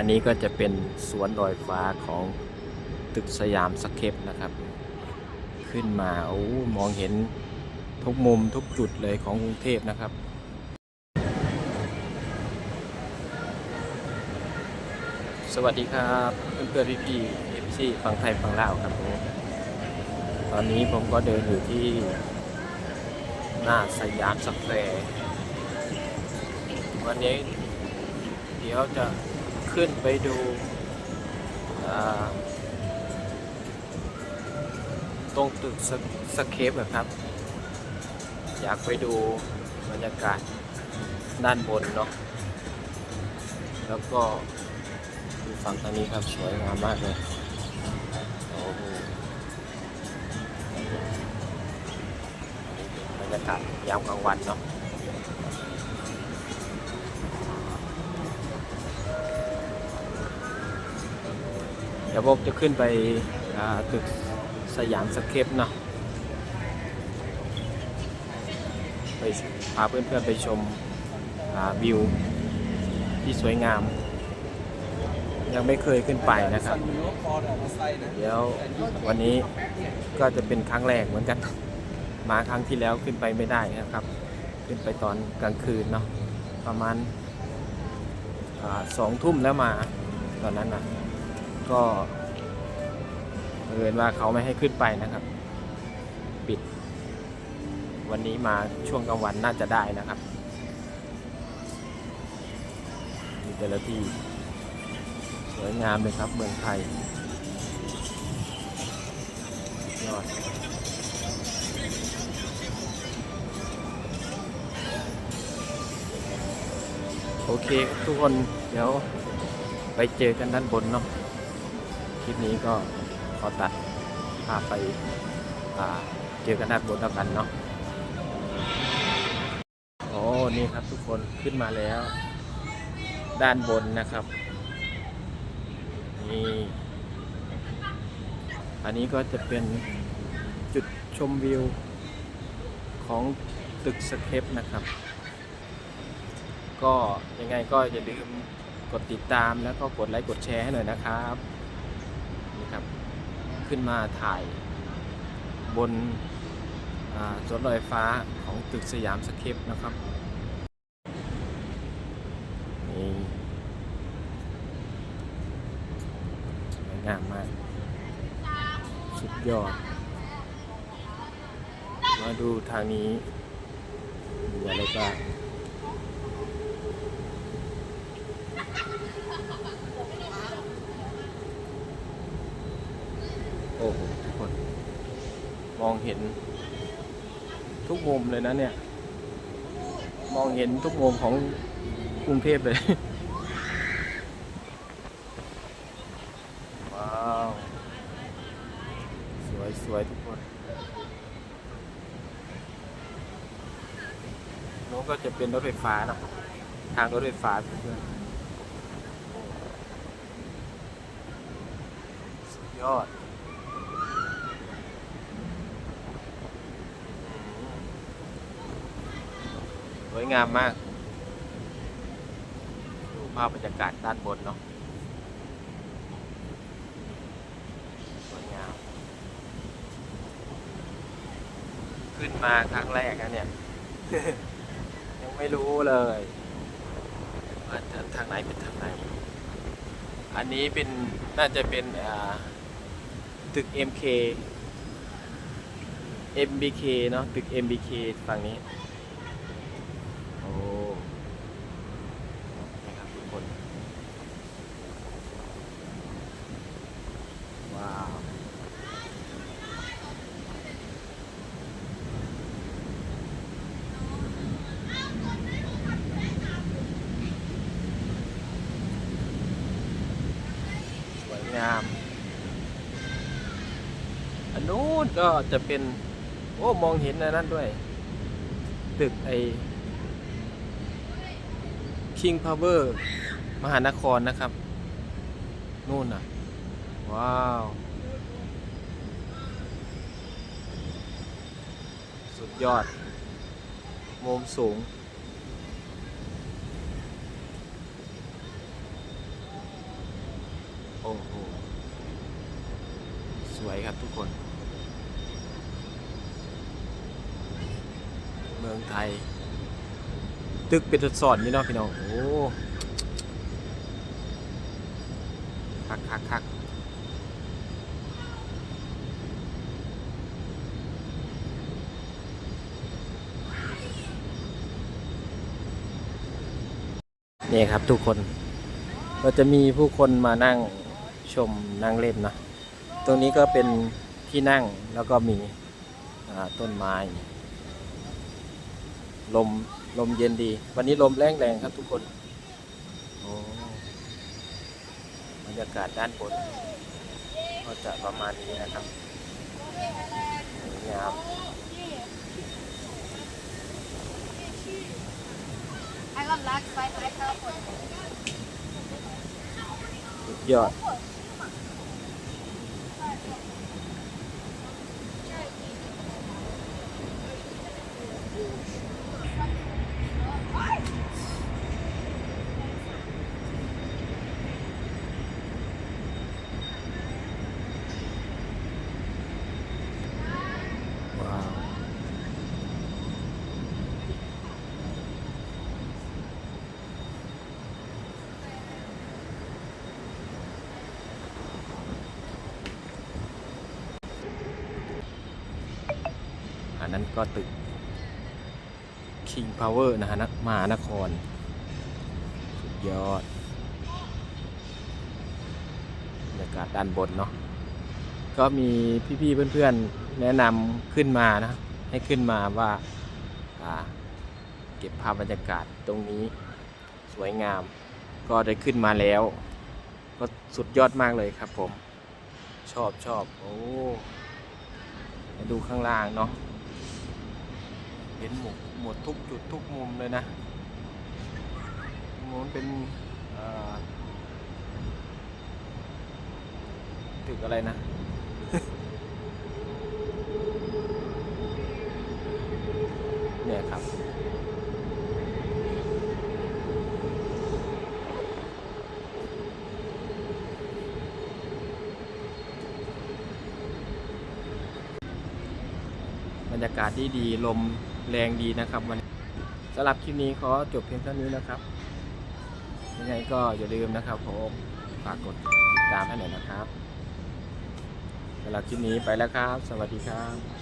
อันนี้ก็จะเป็นสวนลอยฟ้าของตึกสยามสเคปนะครับ ขึ้นมาโอ้มองเห็นทุกมุมทุกจุดเลยของกรุงเทพนะครับสวัสดีครับเพื่อนๆพี่ๆเอฟซีฝั่งไทยฝั่งลาวครับผมตอนนี้ผมก็เดินอยู่ที่ หน้าสยามสแควร์วันนี้เดี๋ยวจะ ขึ้นไปดูตรงตึกสสเคปอะครับ อยากไปดูบรรยากาศด้านบนเนาะแล้วก็ดูฝั่งทางนี้ครับสวยงามมากเลยโอ้โหบรรยากาศยามกลางวันเนาะ ดี๋ยวผมจะขึ้นไปตึกสยามสเคปเนาะไปพาเพื่อนๆไปชมวิวที่สวยงาม ยังไม่เคยขึ้นไปนะครับ เดี๋ยววันนี้ก็จะเป็นครั้งแรกเหมือนกัน มาครั้งที่แล้วขึ้นไปไม่ได้นะครับ ขึ้นไปตอนกลางคืนเนาะประมาณสองทุ่มแล้วมาตอนนั้นนะ ก็เอินว่าเขาไม่ให้ขึ้นไปนะครับ ปิด วันนี้มาช่วงกลางวันน่าจะได้นะครับมีแต่ละที่สวยงามเลยครับเมืองไทยยอดโอเค ทุกคนเดี๋ยวไปเจอกันด้านบนเนาะ ลิปนี้ก็ขอตัดภาพไปเจอกันด้านบนแล้วกันเนาะโอ้นี่ครับทุกคนขึ้นมาแล้ว ด้านบนนะครับนี่อันนี้ก็จะเป็นจุดชมวิวของตึกสเคปนะครับ ก็ยังไงก็อย่าลืมกดติดตามแล้วก็กดไลค์กดแชร์ให้หน่อยนะครับ ขึ้นมาถ่ายบนอ่าสวนลอยฟ้าของตึกสยามสเคปนะครับนี่สวยงามมาก สุดยอด มาดูทางนี้มีอะไรบ้าง โอ้โหทุกคน มองเห็น ทุกมุมเลยนะเนี่ย มองเห็นทุกมุมของกรุงเทพเลย ว้าว สวยสวยทุกคนโน้นก็จะเป็นรถไฟฟ้านะ ทางรถไฟฟ้าเพื่อนสุดยอดอืมส วยงามมาก ดูภาพบรรยากาศด้านบนเนาะสวยงาม ขึ้นมาครั้งแรกนะเนี่ย ยังไม่รู้เลยว่าจะทางไหนเป็นทางไหน อันนี้เป็นน่าจะเป็นอ่าตึก MK MBK เนาะตึก MBK ฝั่งนี้ โอ้นี่ครับทุกคน ว้าว สวย งาม อันนู้นก็จะเป็น โอ้ มองเห็นนนั้นด้วย ตึกไอ King Power มหานครนะครับ นู่นน่ะ ว้าว สุดยอด มุมสูง ครับทุกคน เมืองไทย ตึกเป็นสอนนี่เนาะพี่น้องโอ้คักคักคักนี่ครับทุกคน ก็จะมีผู้คนมานั่งชมนั่งเล่นนะ ตรงนี้ก็เป็นที่นั่งแล้วก็มีต้นไม้ ลมลมเย็นดี วันนี้ลมแรงแรงครับทุกคนโอ้บรรยากาศด้านบน ก็จะประมาณนี้นะครับสวยงาม I got lag by my telephone. สุดยอด ว้าว อั นั้นก็ตึก King Power นะฮะนะมหานคร สุดยอดบรรยากาศด้านบนเนาะก็มีพี่ๆเพื่อนๆแนะนำขึ้นมานะ ให้ขึ้นมาว่าาเก็บภาพบรรยากาศตรงนี้สวยงาม ก็ได้ขึ้นมาแล้ว ก็สุดยอดมากเลยครับผม ชอบชอบโอ้ดูข้างล่างเนาะ เห็นหมดหมดทุกจุดทุกมุมเลยนะมุมนเป็นเอ่อตึกอะไรนะเนี่ยครับบรรยากาศดีดีลม แรงดีนะครับวันสำหรับคลิปนี้ขอจบเพียงเท่านี้นะครับ ยังไงก็อย่าลืมนะครับผมฝากกดติดตามให้หน่อยนะครับสำหรับคลิปนี้ไปแล้วครับ สวัสดีครับ